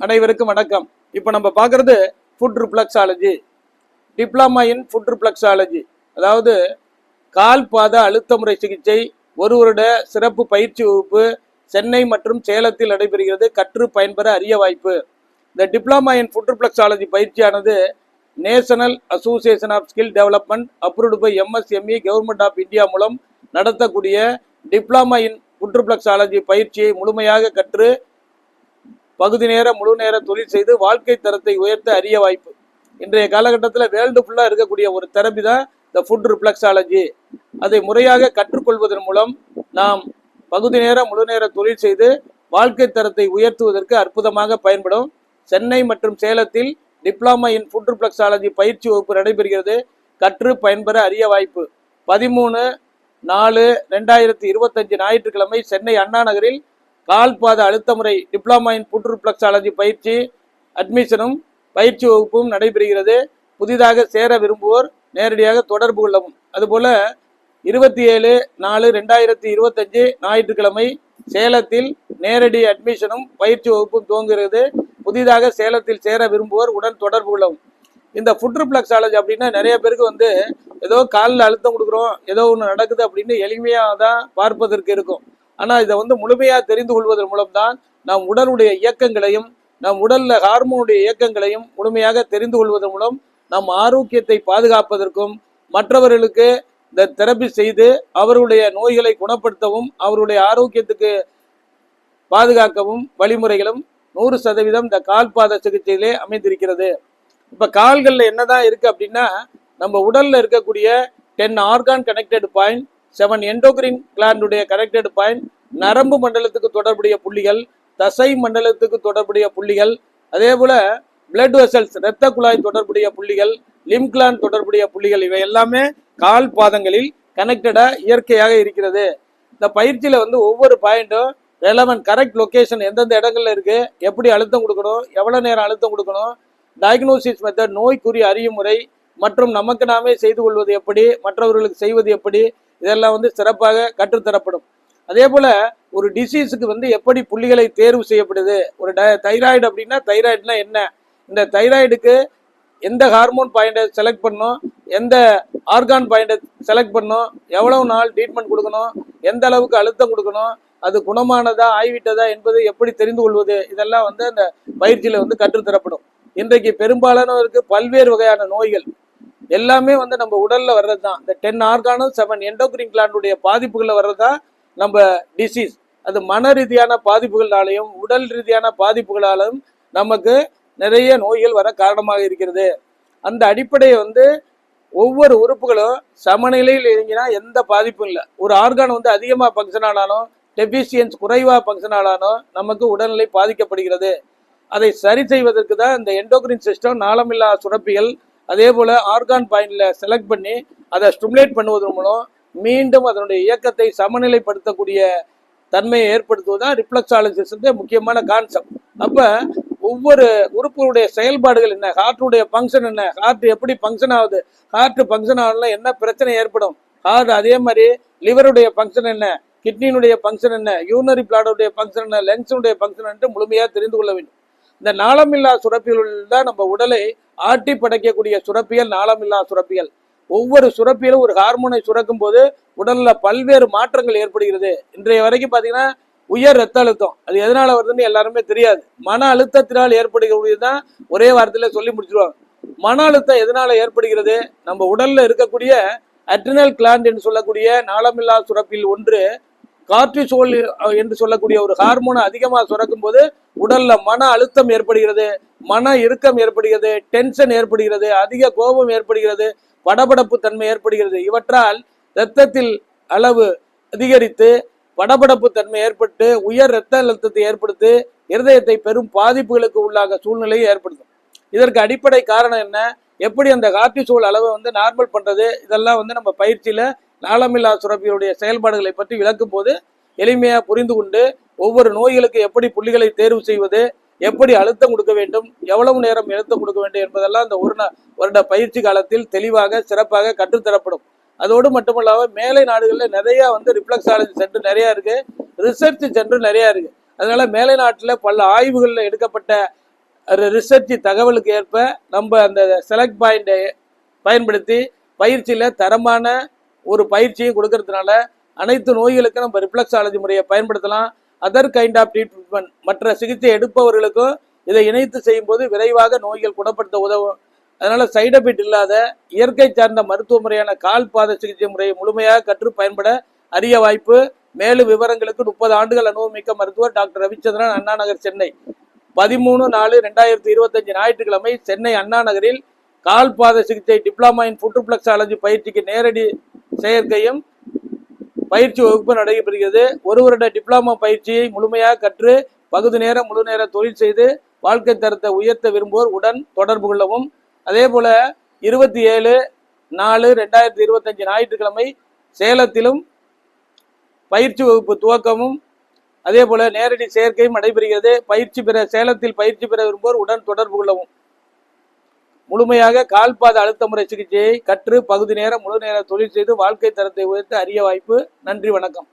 அனைவருக்கும் வணக்கம். இப்போ நம்ம பார்க்குறது foot reflexology diploma in foot reflexology அதாவது கால் பாத அழுத்த முறை சிகிச்சை ஒரு வருட சிறப்பு பயிற்சி வகுப்பு சென்னை மற்றும் சேலத்தில் நடைபெறுகிறது கற்று பயன்பெற அரிய வாய்ப்பு. இந்த டிப்ளமா இன் ஃபுட் ரிப்ளக்ஸாலஜி பயிற்சியானது national association of skill development approved by MSME government of India மூலம் நடத்தக்கூடிய டிப்ளமா இன் ஃபுட் ரிப்ளக்ஸாலஜி பயிற்சியை முழுமையாக கற்று பகுதி நேர முழு நேர தொழில் செய்து வாழ்க்கை தரத்தை உயர்த்த அரிய வாய்ப்பு. இன்றைய காலகட்டத்தில் வேர்ல்டு ஃபுல்லாக இருக்கக்கூடிய ஒரு தெரப்பி தான் இந்த ஃபுட் ரிஃப்ளக்ஸாலஜி அதை முறையாக கற்றுக்கொள்வதன் மூலம் நாம் பகுதி நேர முழு நேர தொழில் செய்து வாழ்க்கை தரத்தை உயர்த்துவதற்கு அற்புதமாக பயன்படும். சென்னை மற்றும் சேலத்தில் டிப்ளமா இன் ஃபுட் ரிஃப்ளெக்ஸாலஜி பயிற்சி வகுப்பு நடைபெறுகிறது. கற்று பயன்பெற அரிய வாய்ப்பு. பதிமூணு நாலு ரெண்டாயிரத்தி இருபத்தஞ்சு ஞாயிற்றுக்கிழமை சென்னை அண்ணா நகரில் கால்பாத அழுத்த முறை டிப்ளமா இன் ஃபுட் ரிஃப்ளெக்ஸாலஜி பயிற்சி அட்மிஷனும் பயிற்சி வகுப்பும் நடைபெறுகிறது. புதிதாக சேர விரும்புவோர் நேரடியாக தொடர்பு கொள்ளவும். அதுபோல இருபத்தி ஏழு நாலு ரெண்டாயிரத்தி இருபத்தஞ்சு ஞாயிற்றுக்கிழமை சேலத்தில் நேரடி அட்மிஷனும் பயிற்சி வகுப்பும் துவங்குகிறது. புதிதாக சேலத்தில் சேர விரும்புவோர் உடன் தொடர்பு கொள்ளவும். இந்த ஃபுட் ரிஃப்ளெக்ஸாலஜி அப்படின்னா நிறைய பேருக்கு வந்து ஏதோ காலில் அழுத்தம் கொடுக்குறோம் ஏதோ ஒன்று நடக்குது அப்படின்னு எளிமையாக தான் பார்ப்பதற்கு இருக்கும். ஆனால் இதை வந்து முழுமையாக தெரிந்து கொள்வதன் மூலம்தான் நம் உடலுடைய இயக்கங்களையும் நம் உடல்ல ஹார்மோனுடைய இயக்கங்களையும் முழுமையாக தெரிந்து கொள்வதன் மூலம் நம் ஆரோக்கியத்தை பாதுகாப்பதற்கும் மற்றவர்களுக்கு இந்த தெரப்பி செய்து அவருடைய நோய்களை குணப்படுத்தவும் அவருடைய ஆரோக்கியத்துக்கு பாதுகாக்கவும் வழிமுறைகளும் நூறு சதவீதம் இந்த கால்பாத சிகிச்சையிலே அமைந்திருக்கிறது. இப்ப கால்கள்ல என்னதான் இருக்கு அப்படின்னா நம்ம உடல்ல இருக்கக்கூடிய ten organ connected point seven endocrine கிளாண்டுடைய connected point நரம்பு மண்டலத்துக்கு தொடர்புடைய புள்ளிகள் தசை மண்டலத்துக்கு தொடர்புடைய புள்ளிகள் அதே போல பிளட் வெசல்ஸ் இரத்த குழாய் தொடர்புடைய புள்ளிகள் லிம்கிளான் தொடர்புடைய புள்ளிகள் இவை எல்லாமே கால் பாதங்களில் கனெக்டடாக இயற்கையாக இருக்கிறது. இந்த பயிற்சியில் வந்து ஒவ்வொரு பாயிண்ட்டும் ரெலவெண்ட் கரெக்ட் லொக்கேஷன் எந்தெந்த இடங்கள்ல இருக்குது எப்படி அழுத்தம் கொடுக்கணும் எவ்வளோ நேரம் அழுத்தம் கொடுக்கணும் டயக்னோசிஸ் மெத்தட் நோய்க்குரிய அறியும் முறை மற்றும் நமக்கு நாமே செய்து கொள்வது எப்படி மற்றவர்களுக்கு செய்வது எப்படி இதெல்லாம் வந்து சிறப்பாக கற்றுத்தரப்படும். அதே போல ஒரு டிசீஸுக்கு வந்து எப்படி புள்ளிகளை தேர்வு செய்யப்படுது ஒரு தைராய்டு அப்படின்னா தைராய்டுனா என்ன? இந்த தைராய்டுக்கு எந்த ஹார்மோன் பாயிண்டை செலக்ட் பண்ணும் எந்த ஆர்கான் பாயிண்டை செலக்ட் பண்ணும் எவ்வளவு நாள் ட்ரீட்மெண்ட் கொடுக்கணும்? எந்த அளவுக்கு அழுத்தம் கொடுக்கணும்? அது குணமானதா ஆய்விட்டதா என்பது எப்படி தெரிந்து கொள்வது? இதெல்லாம் வந்து அந்த பயிற்சியில் வந்து கற்றுத்தரப்படும். இன்றைக்கு பெரும்பாலானவருக்கு பல்வேறு வகையான நோய்கள் எல்லாமே வந்து நம்ம உடல்ல வர்றது தான் இந்த டென் ஆர்கானும் செவன் எண்டோக்ரின் கிளாண்டுடைய பாதிப்புகளில் வர்றது தான் நம்ம டிசீஸ் அது மன ரீதியான பாதிப்புகளாலையும் உடல் ரீதியான பாதிப்புகளாலும் நமக்கு நிறைய நோய்கள் வர காரணமாக இருக்கிறது. அந்த அடிப்படையை வந்து ஒவ்வொரு உறுப்புகளும் சமநிலையில் இறங்கினா எந்த பாதிப்பும் இல்லை. ஒரு ஆர்கான் வந்து அதிகமாக ஃபங்க்ஷன் ஆனாலும் டெபிஷியன்ஸ் குறைவாக ஃபங்க்ஷன் ஆனாலும் நமக்கு உடல்நிலை பாதிக்கப்படுகிறது. அதை சரி செய்வதற்கு தான் இந்த எண்டோக்ரின் சிஸ்டம் நாளமில்லா சுரப்பிகள் அதே போல் ஆர்கான் பாயிண்டில் செலக்ட் பண்ணி அதை ஸ்டிமுலேட் பண்ணுவதன் மூலம் மீண்டும் அதனுடைய இயக்கத்தை சமநிலைப்படுத்தக்கூடிய தன்மையை ஏற்படுத்துவதுதான் ரிஃப்ளக்ஸாலஜிஸ்ட் முக்கியமான கான்செப்ட் அப்போ ஒவ்வொரு உறுப்புடைய செயல்பாடுகள் என்ன? ஹார்ட்டுடைய ஃபங்க்ஷன் என்ன? ஹார்ட் எப்படி ஃபங்க்ஷன் ஆகுது? ஹார்ட் ஃபங்க்ஷன் ஆகணும்னா என்ன பிரச்சனை ஏற்படும்? ஹார்ட் அதே மாதிரி லிவருடைய ஃபங்க்ஷன் என்ன? கிட்னியினுடைய ஃபங்க்ஷன் என்ன? யூனரி பிளாடுடைய ஃபங்க்ஷன் என்ன? லென்ஸுடைய ஃபங்க்ஷன் என்று முழுமையாக தெரிந்து கொள்ள வேண்டும். இந்த நாளமில்லா சுரப்பிகள் தான் நம்ம உடலை ஆட்டி படைக்கக்கூடிய சுரப்பிகள் நாளமில்லா சுரப்பிகள் ஒவ்வொரு சுரப்பியிலும் ஒரு ஹார்மோனை சுரக்கும் போது உடல்ல பல்வேறு மாற்றங்கள் ஏற்படுகிறது. இன்றைய வரைக்கும் பார்த்தீங்கன்னா உயர் ரத்த அழுத்தம். அது எதனால வருதுன்னு எல்லாருமே தெரியாது. மன அழுத்தத்தினால் ஏற்படுகிறதான் ஒரே வாரத்தில் சொல்லி முடிச்சிருவாங்க. மன அழுத்தம் எதனால ஏற்படுகிறது? நம்ம உடல்ல இருக்கக்கூடிய அட்ரினல் கிளாண்ட் என்று சொல்லக்கூடிய நாளமில்லா சுரப்பில் ஒன்று கார்டிசோல் என்று சொல்லக்கூடிய ஒரு ஹார்மோனை அதிகமாக சுரக்கும் போது உடல்ல மன அழுத்தம் ஏற்படுகிறது மன இறுக்கம் ஏற்படுகிறது டென்ஷன் ஏற்படுகிறது அதிக கோபம் ஏற்படுகிறது படபடப்பு தன்மை ஏற்படுகிறது. இவற்றால் இரத்தத்தில் அளவு அதிகரித்து படபடப்பு தன்மை ஏற்பட்டு உயர் இரத்த அழுத்தத்தை ஏற்படுத்தி இருதயத்தை பெரும் பாதிப்புகளுக்கு உள்ளாக சூழ்நிலையை ஏற்படுத்தும். இதற்கு அடிப்படை காரணம் என்ன? எப்படி அந்த கார்டிசோல் அளவை வந்து நார்மல் பண்றது? இதெல்லாம் வந்து நம்ம பயிற்சியில நாளமில்லா சுரப்பியுடைய செயல்பாடுகளை பற்றி விளக்கும் போது எளிமையாக புரிந்து கொண்டு ஒவ்வொரு நோய்களுக்கு எப்படி புள்ளிகளை தேர்வு செய்வது எப்படி அழுத்தம் கொடுக்க வேண்டும் எவ்வளவு நேரம் அழுத்தம் கொடுக்க வேண்டும் என்பதெல்லாம் இந்த ஒரு வருட பயிற்சி காலத்தில் தெளிவாக சிறப்பாக கற்றுத்தரப்படும். அதோடு மட்டுமல்லாமல் மேலை நாடுகளில் நிறைய வந்து ரிஃப்ளெக்ஸாலஜி சென்டர் நிறைய இருக்கு ரிசர்ச் சென்டர் நிறைய இருக்கு. அதனால மேலை நாட்டில் பல ஆய்வுகளில் எடுக்கப்பட்ட ரிசர்ச் தகவலுக்கு ஏற்ப நம்ம அந்த செலக்ட் பாயிண்டை பயன்படுத்தி பயிற்சியில் தரமான ஒரு பயிற்சியும் கொடுக்கறதுனால அனைத்து நோய்களுக்கும் நம்ம ரிஃப்ளெக்ஸாலஜி முறையை பயன்படுத்தலாம். அதர் கைண்ட் ஆஃப் ட்ரீட்மெண்ட் மற்ற சிகிச்சை எடுப்பவர்களுக்கும் இதை இணைத்து செய்யும்போது விரைவாக நோய்கள் குணப்படுத்த உதவும். அதனால் சைடு எஃபெக்ட் இல்லாத இயற்கை சார்ந்த மருத்துவ முறையான கால் பாத சிகிச்சை முறையை முழுமையாக கற்று பயன்பட அரிய வாய்ப்பு. மேலும் விவரங்களுக்கு முப்பது ஆண்டுகள் அனுபவமிக்க மருத்துவர் டாக்டர் ரவிச்சந்திரன் அண்ணா நகர் சென்னை. பதிமூணு நாலு ரெண்டாயிரத்தி இருபத்தஞ்சு ஞாயிற்றுக்கிழமை சென்னை அண்ணா நகரில் கால் பாத சிகிச்சை டிப்ளமா இன் புற்றுப்ளக்ஸாலஜி பயிற்சிக்கு நேரடி செயற்கையும் பயிற்சி வகுப்பு நடைபெறுகிறது. ஒரு வருட டிப்ளமா பயிற்சியை முழுமையாக கற்று பகுதி நேர முழு நேர தொழில் செய்து வாழ்க்கை தரத்தை உயர்த்த விரும்புவோர் உடன் தொடர்பு கொள்ளவும். அதே போல இருபத்தி ஏழு நாலு ரெண்டாயிரத்தி இருபத்தஞ்சு ஞாயிற்றுக்கிழமை சேலத்திலும் பயிற்சி வகுப்பு துவக்கமும். அதே போல நேரடி சேர்க்கையும் நடைபெறுகிறது. பயிற்சி பெற சேலத்தில் பயிற்சி பெற விரும்புவோர் உடன் தொடர்பு கொள்ளவும். முழுமையாக கால்பாத அழுத்த முறை சிகிச்சையை கற்று பகுதி நேரம் முழு நேர தொழில் செய்து வாழ்க்கை தரத்தை உயர்த்த அரிய வாய்ப்பு. நன்றி வணக்கம்.